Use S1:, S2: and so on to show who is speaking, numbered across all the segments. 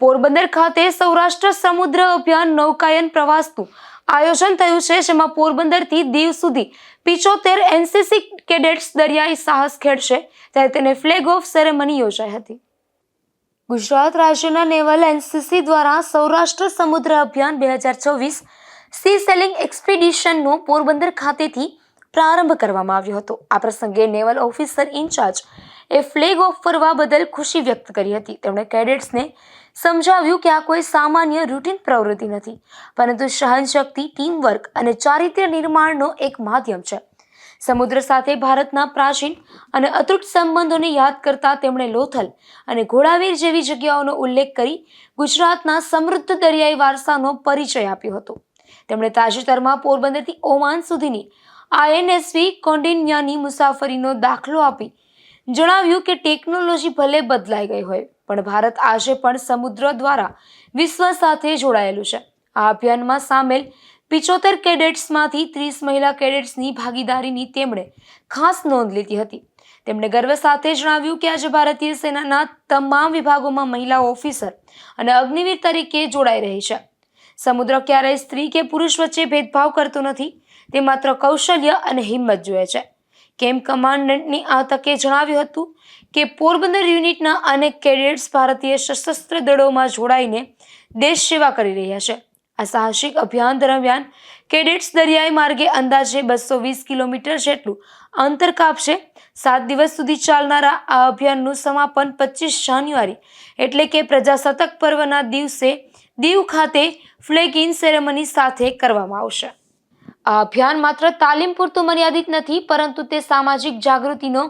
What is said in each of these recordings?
S1: પોરબંદર ખાતે સૌરાષ્ટ્ર સમુદ્ર અભિયાન નૌકાયન પ્રવાસનું આયોજન થયું છે, જેમાં પોરબંદરથી દીવ સુધી પિચોતેર એનસીસી કેડેટ્સ દરિયાઈ સાહસ ખેડશે, ત્યારે તેને ફ્લેગ ઓફ સેરેમની યોજાઈ હતી. ગુજરાત રાજ્યના નેવલ એનસીસી દ્વારા સૌરાષ્ટ્ર સમુદ્ર અભિયાન બે હજાર ચોવીસ સી સેલિંગ એક્સપિડિશનનો પોરબંદર ખાતેથી પ્રારંભ કરવામાં આવ્યો હતો. આ પ્રસંગે નેવલ ઓફિસર ઇન્ચાર્જ એ ફ્લેગ ઓફ ફરવા બદલ ખુશી વ્યક્ત કરી હતી. તેમણે કેડેટ્સને સમજાવ્યું કે આ કોઈ સામાન્ય રૂટીન પ્રવૃત્તિ નથી, પરંતુ સહનશક્તિ, ટીમવર્ક અને ચારિત્ર્ય નિર્માણનો એક માધ્યમ છે. સમુદ્ર સાથે ભારતના પ્રાચીન અને અતૂટ સંબંધોને યાદ કરતા તેમણે લોથલ અને ઘોડાવીર જેવી જગ્યાઓનો ઉલ્લેખ કરી ગુજરાતના સમૃદ્ધ દરિયાઈ વારસાનો પરિચય આપ્યો હતો. તેમણે તાજેતરમાં પોરબંદરથી ઓમાન સુધીની આઈએનએસવી કોન્ડિન્યાની મુસાફરીનો દાખલો આપી જણાવ્યું કે ટેકનોલોજી ભલે બદલાઈ ગઈ હોય, પણ ભારત આજે પણ સમુદ્ર દ્વારા વિશ્વ સાથે જોડાયેલું છે. આ અભિયાનમાં સામેલ પિચોતેર કેડેટ્સમાંથી ત્રીસ મહિલા કેડેટ્સની ભાગીદારીની તેમણે ખાસ નોંધ લીધી હતી. તેમણે ગર્વ સાથે જણાવ્યું કે આજે ભારતીય સેનાના તમામ વિભાગોમાં મહિલા ઓફિસર અને અગ્નિવીર તરીકે જોડાઈ રહી છે. સમુદ્ર ક્યારેય સ્ત્રી કે પુરુષ વચ્ચે ભેદભાવ કરતો નથી, તે માત્ર કૌશલ્ય અને હિંમત જોઈએ છે. કેમ્પ કમાન્ડન્ટની આ તકે જણાવ્યું હતું કે પોરબંદર યુનિટના અનેક કેડેટ્સ ભારતીય સશસ્ત્ર દળોમાં જોડાઈને દેશ સેવા કરી રહ્યા છે. આ સાહસિક અભિયાન દરમિયાન કેડેટ્સ દરિયાઈ માર્ગે અંદાજે બસો વીસ કિલોમીટર જેટલું અંતર કાપશે. સાત દિવસ સુધી ચાલનારા આ અભિયાનનું સમાપન પચીસ જાન્યુઆરી એટલે કે પ્રજાસત્તાક પર્વના દિવસે દીવ ખાતે ફ્લેગ ઇન સેરેમની સાથે કરવામાં આવશે. આ અભિયાન માત્ર તાલીમ પૂરતું મર્યાદિત નથી, પરંતુ તે સામાજિક જાગૃતિનો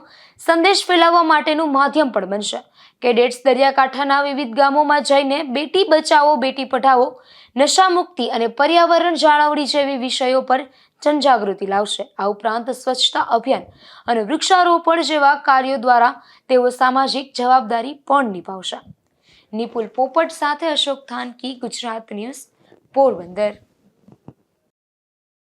S1: સંદેશ ફેલાવવા માટેનું માધ્યમ પણ બનશે. કેડેટ્સ દરિયાકાંઠાના વિવિધ ગામોમાં જઈને બેટી બચાવો, બેટી પઢાવો નશા મુક્તિ અને પર્યાવરણ જાળવણી જેવી વિષયો પર જનજાગૃતિ લાવશે. આ ઉપરાંત સ્વચ્છતા અભિયાન અને વૃક્ષારોપણ જેવા કાર્યો દ્વારા તેઓ સામાજિક જવાબદારી પણ નિભાવશે. નિપુલ પોપટ સાથે અશોક થાનકી, ગુજરાત ન્યૂઝ, પોરબંદર.